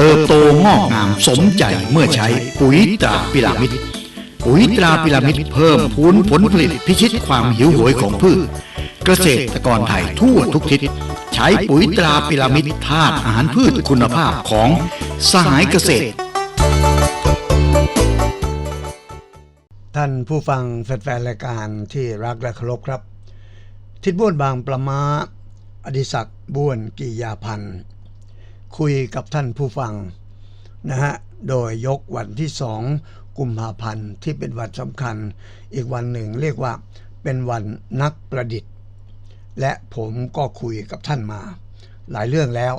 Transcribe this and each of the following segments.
เติบโตงอกงามสมใจเมื่อใช้ปุ๋ยตราพิรามิดปุ๋ยตราพิรามิดเพิ่มพูนผลผลิตพิชิตความหิวโหยของพืช เกษตรกรไทยทั่วทุกทิศ ใช้ปุ๋ยตราพิรามิดธาตุอาหารพืชคุณภาพของสหายเกษตร ท่านผู้ฟังแฟนๆรายการที่รักและเคารพครับ ทิดบ้วนบางประมาอดิศักดิ์บ้วนกิยาพันธ์ คุยกับท่านผู้ฟังนะฮะโดยยกวันที่สองกุมภาพันธ์ที่เป็นวันสำคัญ อีกวันหนึ่งเรียกว่าเป็นวันนักประดิษฐ์ และผมก็คุยกับท่านมา หลายเรื่องแล้ว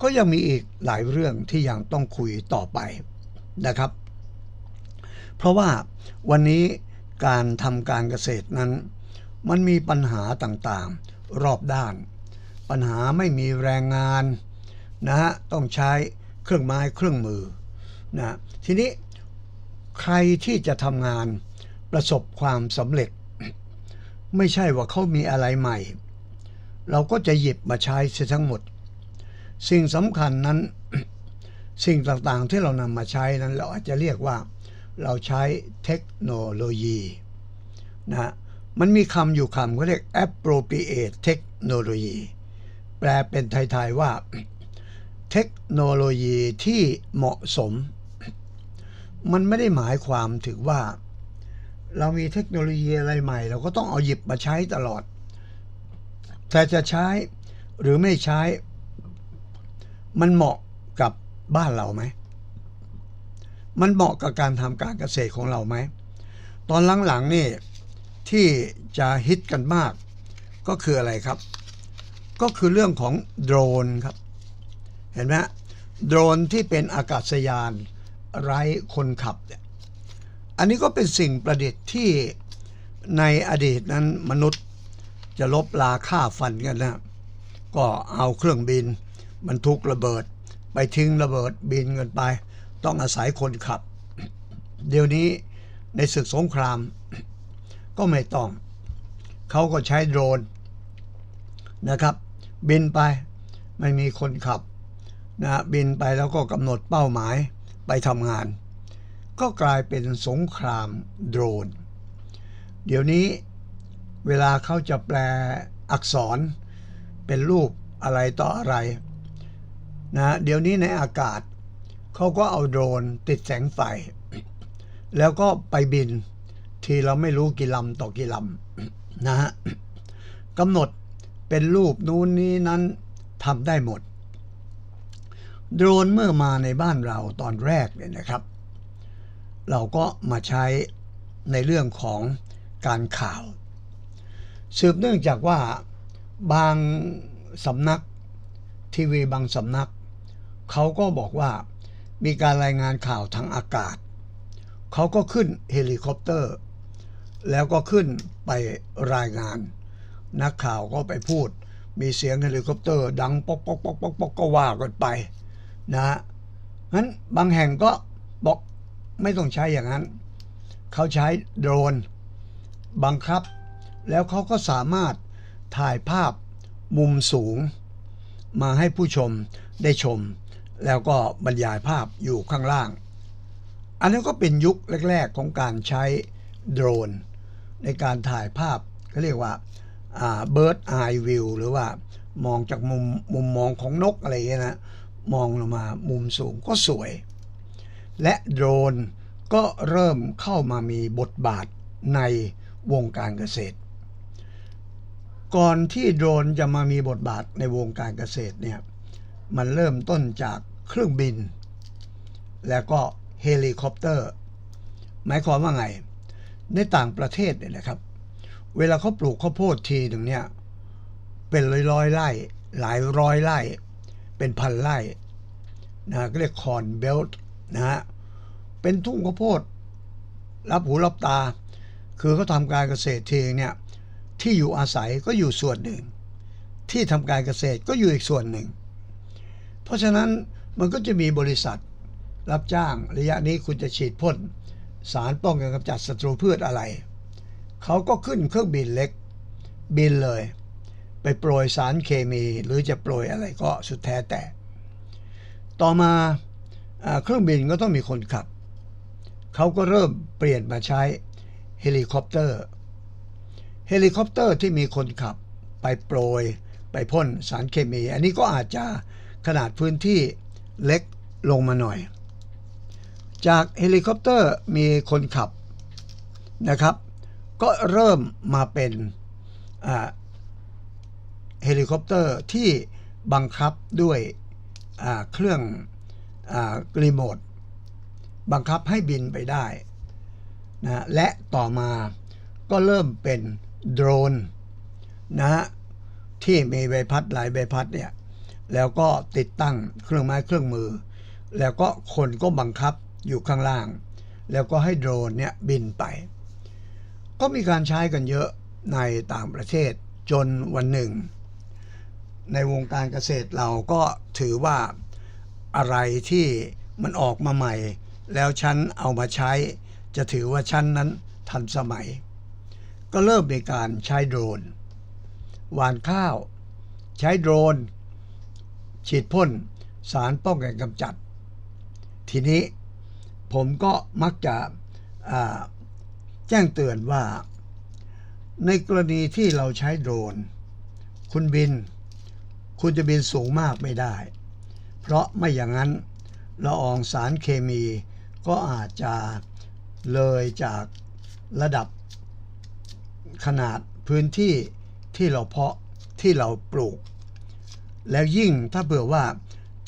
ก็ยังมีอีกหลายเรื่องที่ยังต้องคุยต่อไปนะครับ เพราะว่าวันนี้การทำการเกษตรนั้น มันมีปัญหาต่างๆ รอบด้าน ปัญหาไม่มีแรงงาน นะฮะต้องใช้เครื่องไม้เครื่องมือนะทีนี้ใครที่จะทำงานประสบความสำเร็จ ไม่ใช่ว่าเขามีอะไรใหม่ เราก็จะหยิบมาใช้เสียทั้งหมด สิ่งสำคัญนั้น สิ่งต่างๆที่เรานำมาใช้นั้น เราอาจจะเรียกว่าเราใช้เทคโนโลยีนะมันมีคำอยู่คำเขาเรียก appropriate technology แปลเป็นไทย ๆ ว่า เทคโนโลยีที่เหมาะสม มันไม่ได้หมายความถึงว่า เรามีเทคโนโลยีอะไรใหม่ เราก็ต้องเอาหยิบมาใช้ตลอด แต่จะใช้หรือไม่ใช้ มันเหมาะกับบ้านเราไหม มันเหมาะกับการทำการเกษตรของเราไหม ตอนหลังๆนี่ที่จะฮิตกันมาก ก็คืออะไรครับ ก็คือเรื่องของโดรนครับ เห็นไหมโดรนที่เป็นอากาศยานไร้คนขับเนี่ยอันนี้ก็เป็นสิ่งประดิษฐ์ที่ในอดีตนั้นมนุษย์จะลบลาฆ่าฟันกันนะก็เอาเครื่องบินบรรทุกระเบิด ไปทิ้งระเบิดบินกันไป ต้องอาศัยคนขับ เดี๋ยวนี้ในศึกสงคราม ก็ไม่ต้อง เขาก็ใช้โดรนนะครับ บินไปไม่มีคนขับ นะบินไปแล้วก็กำหนดเป้าหมายไปทำงาน ก็กลายเป็นสงครามโดรน เดี๋ยวนี้เวลาเขาจะแปลอักษรเป็นรูปอะไรต่ออะไรนะเดี๋ยวนี้ในอากาศเขาก็เอาโดรนติดแสงไฟ แล้วก็ไปบิน ทีเราไม่รู้กี่ลำต่อกี่ลำนะฮะกำหนดเป็นรูปนู้นนี้นั้นทำได้หมด โดรนเมื่อมาในบ้านเราตอนแรกเนี่ยนะครับ เราก็มาใช้ในเรื่องของการข่าว สืบเนื่องจากว่าบางสำนักทีวีบางสำนัก เขาก็บอกว่ามีการรายงานข่าวทางอากาศ เขาก็ขึ้นเฮลิคอปเตอร์ แล้วก็ขึ้นไปรายงาน นักข่าวก็ไปพูด มีเสียงเฮลิคอปเตอร์ ดังป๊อกป๊อกป๊อกป๊อกป๊อกก็ว่ากันไป นะฮะงั้นบางแห่งก็บอกไม่ต้องใช้อย่างนั้น เขาใช้โดรนบังคับ แล้วเขาก็สามารถถ่ายภาพมุมสูง มาให้ผู้ชมได้ชม แล้วก็บรรยายภาพอยู่ข้างล่าง อันนี้ก็เป็นยุคแรก ๆ ของการใช้โดรน ในการถ่ายภาพเขาเรียกว่า bird eye view หรือว่ามองจากมุมมุมมองของนกอะไรอย่างเงี้ยนะ มองลงมามุมสูงก็สวย และโดรนก็เริ่มเข้ามามีบทบาทในวงการเกษตร ก่อนที่โดรนจะมามีบทบาทในวงการเกษตรเนี่ยมันเริ่มต้นจากเครื่องบิน แล้วก็เฮลิคอปเตอร์ หมายความว่าไง ในต่างประเทศเนี่ยนะครับ เวลาเขาปลูกข้าวโพดทีหนึ่งเนี่ยเป็นร้อยร้อยๆไร่หลายร้อยไร่ เป็นพันไร่นะก็เรียกคอนเบลต์นะฮะเป็นทุ่งข้าวโพดรับหูรับตา คือเขาทำการเกษตรทีเนี่ยที่อยู่อาศัยก็อยู่ส่วนหนึ่ง ที่ทำการเกษตรก็อยู่อีกส่วนหนึ่ง เพราะฉะนั้นมันก็จะมีบริษัทรับจ้างระยะนี้คุณจะฉีดพ่นสารป้องกันกำจัดศัตรูพืชอะไร เขาก็ขึ้นเครื่องบินเล็ก บินเลย ไปโปรยสารเคมีหรือจะโปรยอะไรก็สุดแท้แต่ ต่อมาอ่าเครื่องบินก็ต้องมีคนขับ เขาก็เริ่มเปลี่ยนมาใช้เฮลิคอปเตอร์ เฮลิคอปเตอร์ที่มีคนขับไปโปรย ไปพ่นสารเคมี อันนี้ก็อาจจะขนาดพื้นที่เล็กลงมาหน่อย จากเฮลิคอปเตอร์มีคนขับนะครับ ก็เริ่มมาเป็นอ่า เฮลิคอปเตอร์ที่บังคับด้วยเครื่องอรีโมทบังคับให้บินไปได้นะและต่อมาก็เริ่มเป็นโดรนนะฮะที่มีใบพัดหลายใบพัดเนี่ยแล้วก็ติดตั้งเครื่องไม้เครื่องมือ แล้วก็คนก็บังคับอยู่ข้างล่าง แล้วก็ให้โดรนเนี่ยบินไป ก็มีการใช้กันเยอะในต่างประเทศจนวันหนึ่ง ในวงการเกษตรเราก็ถือว่าอะไรที่มันออกมาใหม่ แล้วฉันเอามาใช้ จะถือว่าฉันนั้นทันสมัย ก็เริ่มมีการใช้โดรนหวานข้าว ใช้โดรน ฉีดพ่นสารป้องกันกำจัด ทีนี้ผมก็มักจะแจ้งเตือนว่า ในกรณีที่เราใช้โดรน คุณบิน คุณจะบินสูงมากไม่ได้ เพราะไม่อย่างนั้นละอองสารเคมีก็อาจจะเลยจากระดับขนาดพื้นที่ที่เราเพาะที่เราปลูก แล้วยิ่งถ้าเผื่อว่า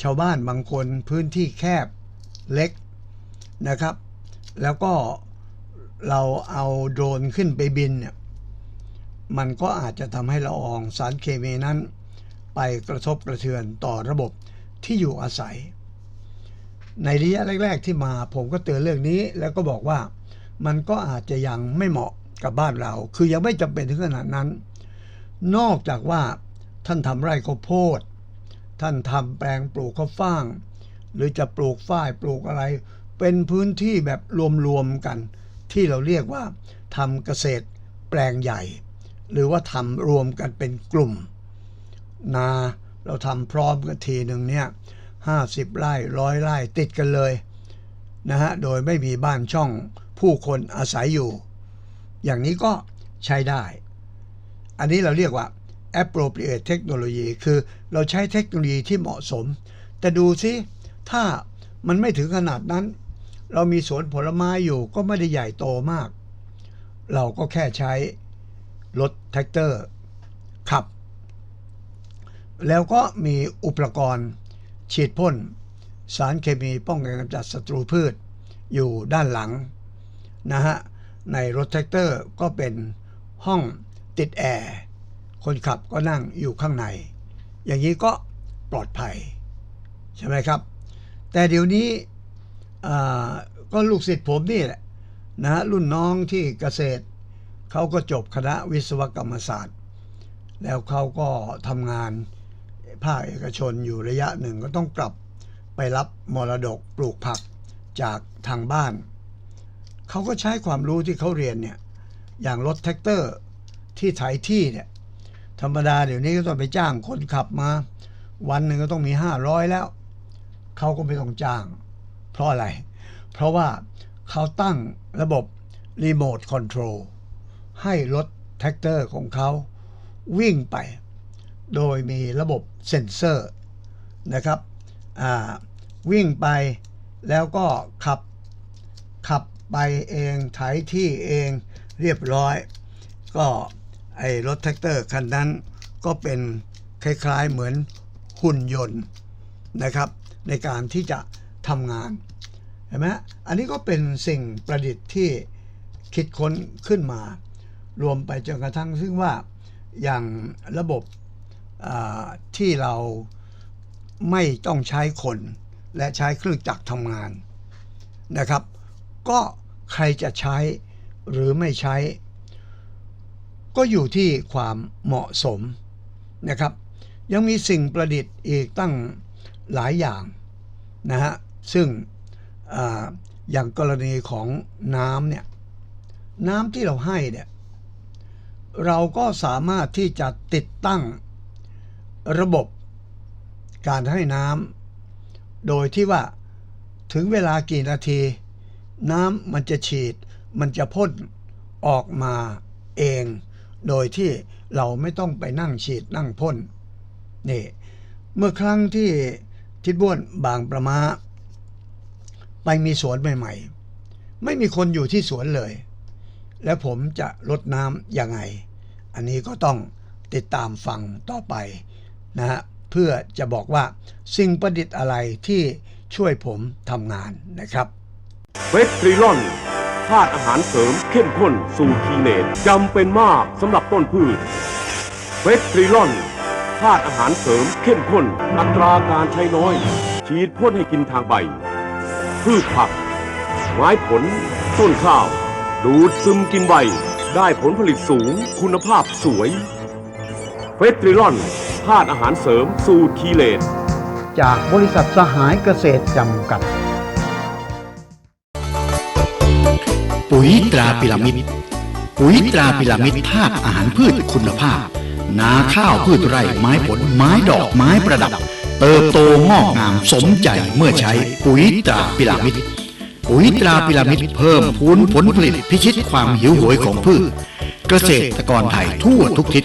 ชาวบ้านบางคนพื้นที่แคบเล็กนะครับ แล้วก็เราเอาโดรนขึ้นไปบินเนี่ยมันก็อาจจะทำให้ละอองสารเคมีนั้น ไปกระทบกระเทือนต่อระบบที่อยู่อาศัย ในระยะแรก ๆ ที่มาผมก็เตือนเรื่องนี้ แล้วก็บอกว่ามันก็อาจจะยังไม่เหมาะกับบ้านเรา คือยังไม่จำเป็นถึงขนาดนั้น นอกจากว่าท่านทำไร่ข้าวโพด ท่านทำแปลงปลูกข้าวฟ่าง หรือจะปลูกฝ้ายปลูกอะไร เป็นพื้นที่แบบรวมๆกัน ที่เราเรียกว่าทำเกษตรแปลงใหญ่ หรือว่าทำรวมกันเป็นกลุ่ม นา เราทำพร้อมกันทีหนึ่งเนี่ยห้าสิบไร่ร้อยไร่ติดกันเลยนะฮะโดยไม่มีบ้านช่องผู้คนอาศัยอยู่ อย่างนี้ก็ใช้ได้ อันนี้เราเรียกว่า appropriate technology คือเราใช้เทคโนโลยีที่เหมาะสม แต่ดูซิถ้ามันไม่ถึงขนาดนั้น เรามีสวนผลไม้อยู่ก็ไม่ได้ใหญ่โตมาก เราก็แค่ใช้รถแท็กเตอร์ขับ แล้วก็มีอุปกรณ์ ฉีดพ่น สารเคมีป้องกันกำจัดศัตรูพืช อยู่ด้านหลังนะฮะในรถแท็กเตอร์ก็เป็นห้องติดแอร์คนขับก็นั่งอยู่ข้างใน อย่างนี้ก็ปลอดภัย ใช่ไหมครับ แต่เดี๋ยวนี้ก็ลูกศิษย์ผมนี่แหละนะฮะรุ่นน้องที่เกษตร เขาก็จบคณะวิศวกรรมศาสตร์ แล้วเขาก็ทำงาน ภาคเอกชนอยู่ระยะหนึ่งก็ต้องกลับไปรับมรดกปลูกผักจากทางบ้าน เขาก็ใช้ความรู้ที่เขาเรียนเนี่ยอย่างรถแท็กเตอร์ที่ไถที่เนี่ยธรรมดาเดี๋ยวนี้ก็ต้องไปจ้างคนขับมา วันหนึ่งก็ต้องมี 500 แล้ว เขาก็ไม่ต้องจ้าง เพราะอะไร เพราะว่าเขาตั้งระบบรีโมทคอนโทรลให้รถแท็กเตอร์ของเขาวิ่งไป โดยมีระบบเซ็นเซอร์นะครับวิ่งไปแล้วก็ขับขับไปเองไถที่เองเรียบร้อย ก็ไอรถแท็กเตอร์คันนั้นก็เป็นคล้ายๆเหมือนหุ่นยนต์นะครับ ในการที่จะทำงานเห็นไหมอันนี้ก็เป็นสิ่งประดิษฐ์ที่คิดค้นขึ้นมา รวมไปจนกระทั่งซึ่งว่าอย่างระบบ ที่เราไม่ต้องใช้คนและใช้เครื่องจักรทำงานนะครับ ก็ใครจะใช้หรือไม่ใช้ ก็อยู่ที่ความเหมาะสมนะครับ ยังมีสิ่งประดิษฐ์อีกตั้งหลายอย่างนะฮะซึ่งออย่างกรณีของน้ำเนี่ยน้ำที่เราให้เนี่ยเราก็สามารถที่จะติดตั้ง ระบบการให้น้ำโดยที่ว่าถึงเวลากี่นาที น้ำมันจะฉีด มันจะพ่นออกมาเอง โดยที่เราไม่ต้องไปนั่งฉีดนั่งพ่นนี่เมื่อครั้งที่ทิดบ้วนบางประมาไปมีสวนใหม่ๆ ไม่มีคนอยู่ที่สวนเลย แล้วผมจะลดน้ำยังไง อันนี้ก็ต้องติดตามฟังต่อไป นะฮะเพื่อจะบอกว่าสิ่งประดิษฐ์อะไรที่ช่วยผมทำงานนะครับเวสตรีลอนธาตุอาหารเสริมเข้มข้นสู่ทีเนตจำเป็นมากสำหรับต้นพืชเวสตรีลอนธาตุอาหารเสริมเข้มข้น อัตราการใช้น้อย ฉีดพ่นให้กินทางใบ พืชผัก ไม้ผล ต้นข้าว ดูดซึมกินใบ ได้ผลผลิตสูง คุณภาพสวยเวสตรีลอน ธาตุอาหารเสริมสู่ทีเลตจากบริษัทสหายเกษตรจำกัด ปุ๋ยตราพิรามิดปุ๋ยตราพิรามิดธาตุอาหารพืชคุณภาพ นาข้าวพืชไร่ไม้ผลไม้ดอกไม้ประดับ เติบโตงอกงามสมใจเมื่อใช้ปุ๋ยตราพิรามิดปุ๋ยตราพิรามิดเพิ่มพูนผลผลิตพิชิตความหิวโหยของพืช เกษตรกรไทยทั่วทุกทิศ